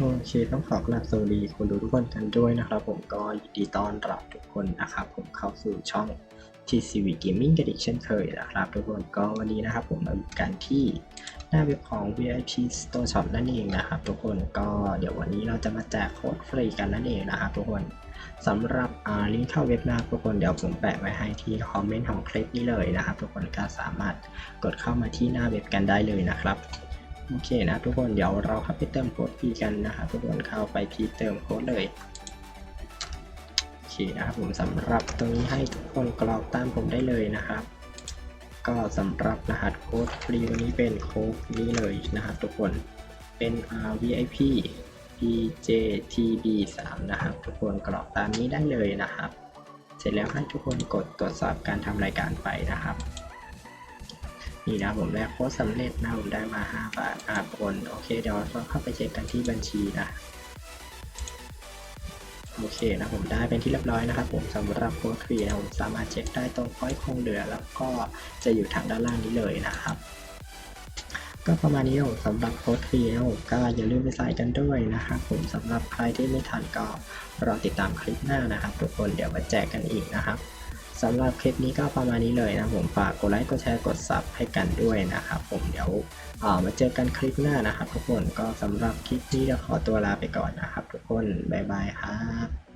โอเคต้องขอกราบสวัสดีคนดูทุกคนกันด้วยนะครับผมก็ยินดีต้อนรับทุกคนนะครับผมเข้าสู่ช่อง TCV Gaming กันอีกเช่นเคยนะครับ ทุกคนก็วันนี้นะครับผมมาอยู่กันที่หน้าเว็บของ VIP Store Shop นั่นเองนะครับทุกคนก็เดี๋ยววันนี้เราจะมาแจกโค้ดฟรีกันนั่นเองนะครับทุกคนสำหรับลิงก์เข้าเว็บนะครับทุกคนเดี๋ยวผมแปะไว้ให้ที่คอมเมนต์ของคลิปนี้เลยนะครับทุกคนก็สามารถกดเข้ามาที่หน้าเว็บกันได้เลยนะครับ โอเคนะทุกคนเดี๋ยวเราเข้าไปเติมโค้ดฟรีกันนะครับทุกคนเข้าไปที่เติมโค้ดเลยโอเคนะครับผมสำหรับตรงนี้ให้ทุกคนกรอกตามผมได้เลยนะครับ ก็สำหรับรหัสโค้ดฟรีวันนี้เป็นโค้ดนี้เลยนะครับทุกคนเป็น R VIP PJTB 3 นะครับ ทุกคนกรอกตามนี้ได้เลยนะครับ เสร็จแล้วให้ทุกคนกดตรวจสอบการทำรายการไปนะครับ นี่นะผมได้โค้ดสำเร็จนะผมได้มา 5 บาทอ่าคนโอเคเดี๋ยวเราเข้าไปเช็คกันที่บัญชีนะโอเคนะผมได้เป็นที่เรียบร้อยนะครับผมสำหรับโค้ดฟรีนะผมสามารถเช็คได้ตรงพ้อยคงเหลือแล้วก็จะอยู่ทางด้านล่างนี้เลยนะครับ ก็ประมาณนี้นะผมสำหรับโค้ดฟรีนะผมก็อย่าลืมไปใส่กันด้วยนะครับผมสำหรับใครที่ไม่ทันก็รอติดตามคลิปหน้านะครับ ทุกคนเดี๋ยวมาแจกกันอีกนะครับ สำหรับคลิปนี้ก็ประมาณนี้เลยนะผมฝากกดไลค์กดแชร์กดซับให้กันด้วยนะครับผมเดี๋ยวมาเจอกันคลิปหน้านะครับทุกคนก็สำหรับคลิปนี้เราขอตัวลาไปก่อนนะครับทุกคนบ๊ายบายครับ